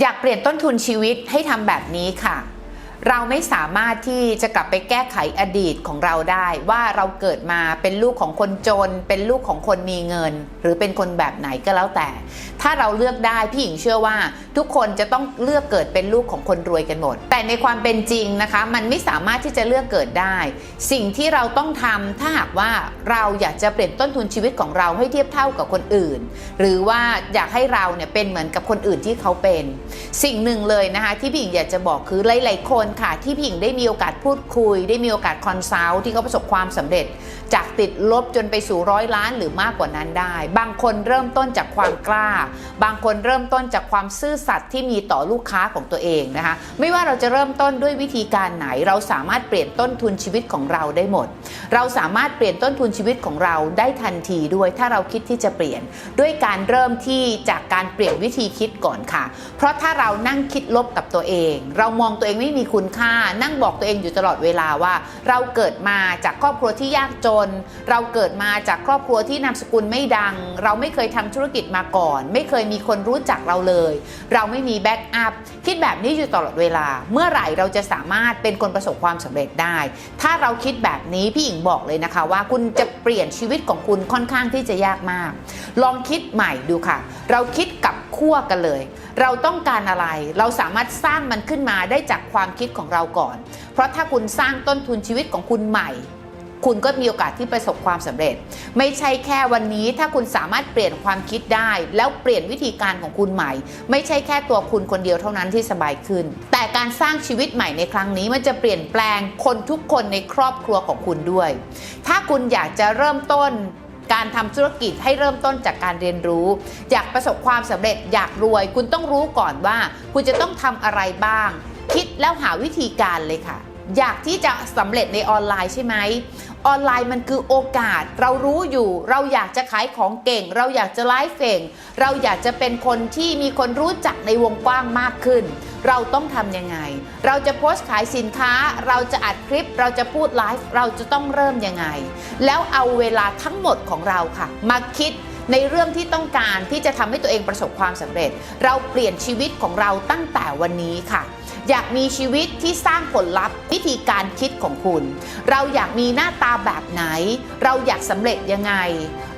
อยากเปลี่ยนต้นทุนชีวิตให้ทำแบบนี้ค่ะ เราไม่สามารถที่จะกลับไปแก้ไขอดีตของเราได้ ว่าเราเกิดมาเป็นลูกของคนจน เป็นลูกของคนมีเงิน หรือเป็นคนแบบไหนก็แล้วแต่ ถ้าเราเลือกได้พี่หญิงเชื่อว่าทุกคนจะต้องเลือกเกิดเป็นลูกของคนรวยกันหมด แต่ในความเป็นจริงนะคะ มันไม่สามารถที่จะเลือกเกิดได้ สิ่งที่เราต้องทำถ้าหากว่าเราอยากจะเปลี่ยนต้นทุนชีวิตของเราให้เทียบเท่ากับคนอื่น หรือว่าอยากให้เราเนี่ยเป็นเหมือนกับคนอื่นที่เขาเป็น สิ่งหนึ่งเลยนะคะที่พี่หญิงอยากจะบอกคือหลายๆคนค่ะที่พิงได้มีโอกาสพูดคุย ได้มีโอกาสคอนซัลท์ที่เขาประสบความสำเร็จ จากติดลบจนไปสู่ร้อยล้านหรือมากกว่านั้นได้ บางคนเริ่มต้นจากความกล้า บางคนเริ่มต้นจากความซื่อสัตย์ที่มีต่อลูกค้าของตัวเองนะคะ ไม่ว่าเราจะเริ่มต้นด้วยวิธีการไหน เราสามารถเปลี่ยนต้นทุนชีวิตของเราได้หมด เราสามารถเปลี่ยนต้นทุนชีวิตของเราได้ทันทีด้วย ถ้าเราคิดที่จะเปลี่ยน ด้วยการเริ่มที่จากการเปลี่ยนวิธีคิดก่อนค่ะ เพราะถ้าเรานั่งคิดลบกับตัวเอง เรามองตัวเองไม่มีคุณค่า นั่งบอกตัวเองอยู่ตลอดเวลาว่า เราเกิดมาจากครอบครัวที่ยากจน เราเกิดมาจากครอบครัวที่นามสกุลไม่ดัง เราไม่เคยทำธุรกิจมาก่อน ไม่เคยมีคนรู้จักเราเลย เราไม่มีแบ็กอัพคิดแบบนี้อยู่ตลอดเวลา เมื่อไหร่เราจะสามารถเป็นคนประสบความสำเร็จได้ ถ้าเราคิดแบบนี้พี่หญิงบอกเลยนะคะ ว่าคุณจะเปลี่ยนชีวิตของคุณค่อนข้างที่จะยากมาก ลองคิดใหม่ดูค่ะ เราคิดกับขั้วกันเลย เราต้องการอะไร เราสามารถสร้างมันขึ้นมาได้จากความคิดของเราก่อน เพราะถ้าคุณสร้างต้นทุนชีวิตของคุณใหม่ คุณก็มีโอกาสที่ประสบความสำเร็จ ไม่ใช่แค่วันนี้ถ้าคุณสามารถเปลี่ยนความคิดได้ แล้วเปลี่ยนวิธีการของคุณใหม่ ไม่ใช่แค่ตัวคุณคนเดียวเท่านั้นที่สบายขึ้น แต่การสร้างชีวิตใหม่ในครั้งนี้มันจะเปลี่ยนแปลงคนทุกคนในครอบครัวของคุณด้วย ถ้าคุณอยากจะเริ่มต้น การทำธุรกิจให้เริ่มต้นจากการเรียนรู้ อยากประสบความสำเร็จอยากรวย คุณต้องรู้ก่อนว่า คุณจะต้องทำอะไรบ้าง คิดแล้วหาวิธีการเลยค่ะ อยากที่จะสำเร็จในออนไลน์ใช่ไหมออนไลน์มันคือโอกาสเรารู้อยู่ เราอยากจะขายของเก่ง เราอยากจะไลฟ์เก่ง เราอยากจะเป็นคนที่มีคนรู้จักในวงกว้างมากขึ้น เราต้องทำยังไง เราจะโพสต์ขายสินค้า เราจะอัดคลิป เราจะพูดไลฟ์เราจะต้องเริ่มยังไง แล้วเอาเวลาทั้งหมดของเราค่ะ มาคิดในเรื่องที่ต้องการที่จะทำให้ตัวเองประสบความสำเร็จ เราเปลี่ยนชีวิตของเราตั้งแต่วันนี้ค่ะ อยากมีชีวิตที่สร้างผลลัพธ์วิธีการคิดของคุณ เราอยากมีหน้าตาแบบไหน เราอยากสำเร็จยังไง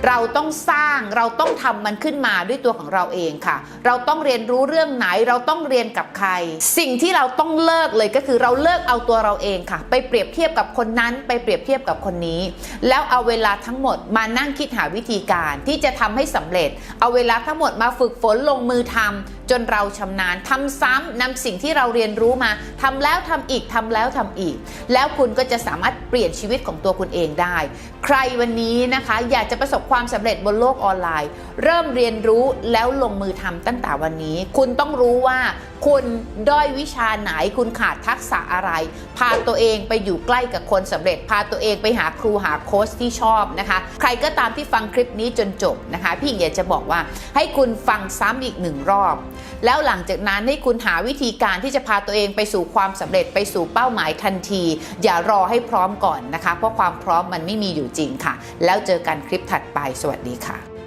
เราต้องสร้างเราต้องทำมันขึ้นมาด้วยตัวของเราเองค่ะ เราต้องเรียนรู้เรื่องไหน เราต้องเรียนกับใคร สิ่งที่เราต้องเลิกเลยก็คือเราเลิกเอาตัวเราเองค่ะ ไปเปรียบเทียบกับคนนั้น ไปเปรียบเทียบกับคนนี้ แล้วเอาเวลาทั้งหมดมานั่งคิดหาวิธีการที่จะทำให้สำเร็จ เอาเวลาทั้งหมดมาฝึกฝนลงมือทำจนเราชำนาญทำซ้ำนำสิ่งที่เราเรียนรู้มาทำแล้วทำอีกทำแล้วทำอีก แล้วคุณก็จะสามารถเปลี่ยนชีวิตของตัวคุณเองได้ ใครวันนี้นะคะ อยากจะประสบความสำเร็จบนโลกออนไลน์ เริ่มเรียนรู้แล้วลงมือทำตั้งแต่วันนี้ คุณต้องรู้ว่าคุณด้อยวิชาไหนคุณขาดทักษะอะไร พาตัวเองไปอยู่ใกล้กับคนสำเร็จ พาตัวเองไปหาครูหาโค้ชที่ชอบนะคะ ใครก็ตามที่ฟังคลิปนี้จนจบนะคะ พี่อิงอยากจะบอกว่าให้คุณฟังซ้ำอีกหนึ่งรอบ แล้วหลังจากนั้นให้คุณหาวิธีการที่จะพาตัวเองไปสู่ความสำเร็จไปสู่เป้าหมายทันที อย่ารอให้พร้อมก่อนนะคะ เพราะความพร้อมมันไม่มีอยู่จริงค่ะ แล้วเจอกันคลิปถัดไปสวัสดีค่ะ